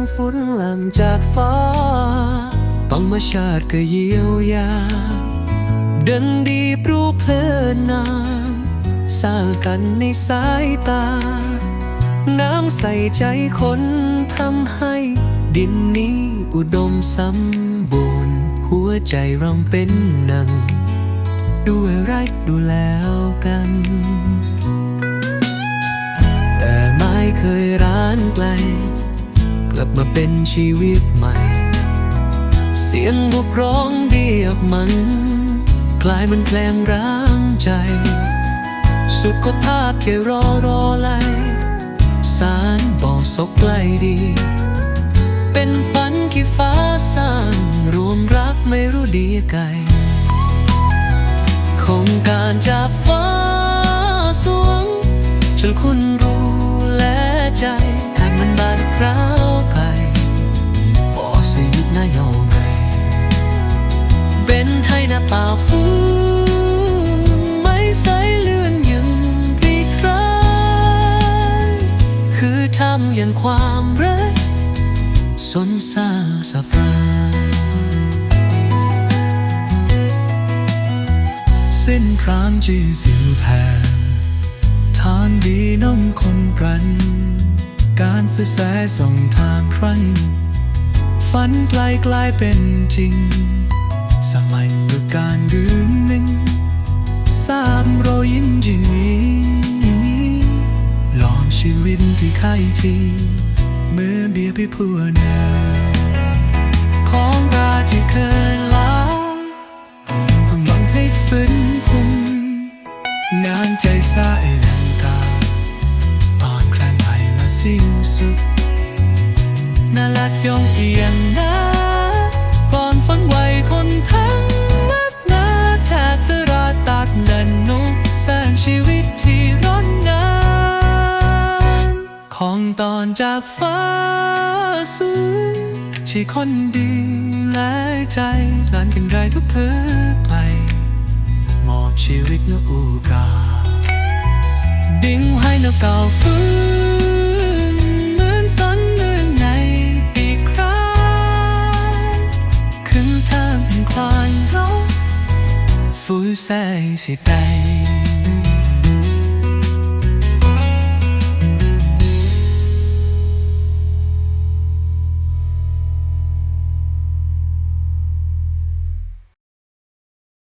ำฝนลำจากฟ้าต้องมาชาติก็เยียวยา เดินดีปรูเพลินนานสร้างกันในสายตา น้ำใส่ใจคนทำให้ดินนี้อุดมสมบูรณ์ หัวใจเราเป็นหนัง ด้วยรักดูแล้วกัน แต่ไม่เคยร้านไกล ลับมาเป็นชีวิตใหม่ เสียงบกร้องเรียกมัน กลายเป็นเพลงร้างใจ สุขภาพแค่รอรอไลสารบอกศกใกล้ดี เป็นฝันที่ฟ้าสร้าง รวมรักไม่รู้ดีไกลคงการจากฟ้าสวงจนคุณรู้และใจ ป่าฟูไม่ใสเลื่อนยังปีกร้ายคือทำอย่างความรักสนซาสะพรายสิ้นครามจีสิวแผนทางดีน้องคนปรัน การสื่อสายส่งทางครั้งฝันไกลกลายเป็นจริง สมัยดูการดื่มหนึ่งสามรอยยิ้มจีนี้ลองชีวิตที่ใครทีเมื่อเบียร์พี่พัวเนอของราที่เคยลา ตอนจากฟ้าสูงใช่คนดีและใจหลานกันไรทุกเพื่อไปมอบชีวิตนอูกา ดิ่งให้นกเก่าฟื้นเหมือนสันเนื่องในอีครั้งคือทางแห่งความรักฟูแสงสิใจ